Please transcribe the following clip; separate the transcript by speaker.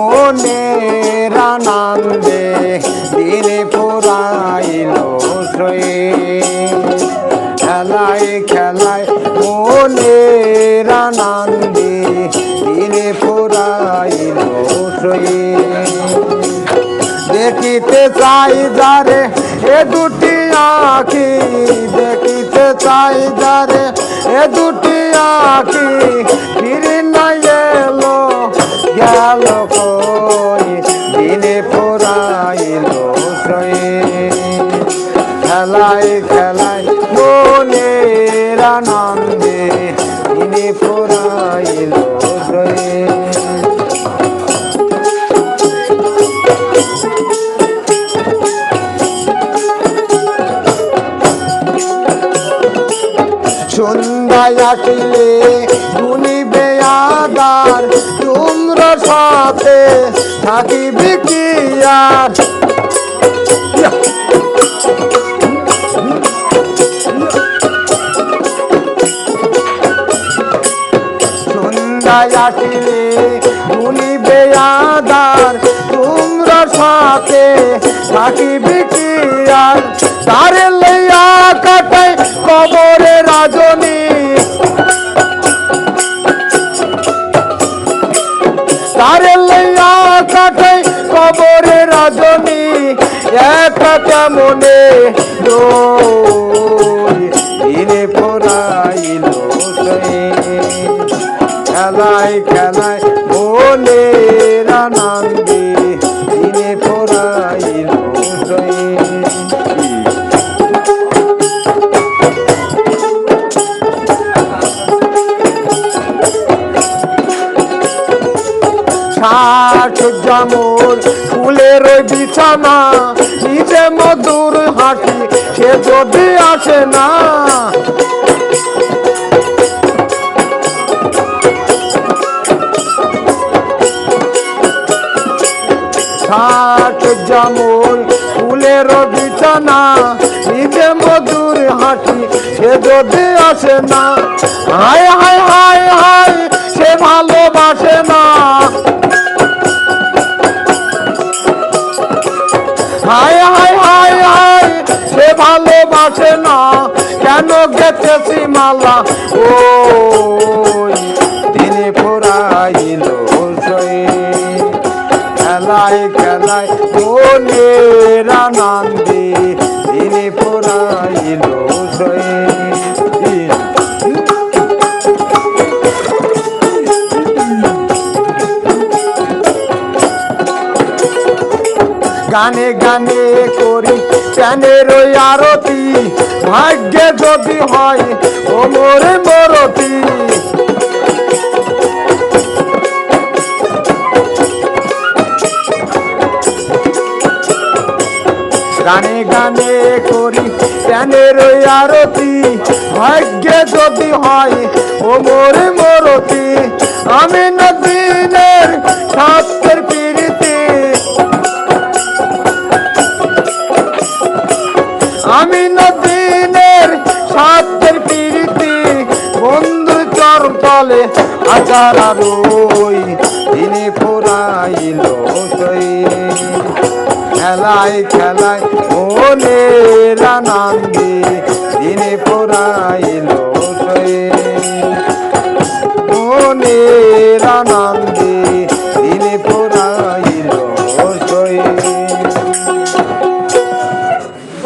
Speaker 1: মনের আনন্দে দিনে পুরাইল সয়ে খেলায় খেলায় মনের আনন্দে দিনে পুরাইল সয়ে দেখিতে চাই যারে এ দুটি আঁখি, দেখিতে চাই যারে এ দুটি আঁখি দিনে পোড়াইল সয়ে খেলায় খেলায় মনের আনন্দে দিনে সয়ে সন্ধ্যায় আসলে গুনিবে থাকিবে কি আর সন্ধ্যায় আসলে তোমরা সাথে থাকিবে কি আর তারে লইয়া কাটায় কবরে রাজনী একা কেমনে দিনে পড়াইল খেলায় খেলায় মনের আনন্দে দিনে পড়াইল ষাট জামুর ফুলের বিছানা নিজে মধুর হাঁটি সে যদি আসে না। ষাট জামুর ফুলের বিছানা, নিজে মধুর হাঁটি সে যদি আসে না। হায় হায় ভালোবাসে না? কেন গেতেছি মালা ও তিনি ফুরাইল খেলায় খেলায় মনের আনন্দে গানে গানে করি প্যানের আরতি, ভাগ্যে যদি হয়, ও মোরে মরতি। গানে গানে করি প্যানের আরতি, ভাগ্যে যদি হয়, ও মোরে মরতি। আমি নদীনের সাতের পিড়িতে বন্ধু চরম তলে আচার আর ওই দিনে ফুরাইল খেলায় খেলায় মনের আনন্দে দিনে ফুরাইল সই মনের আনন্দে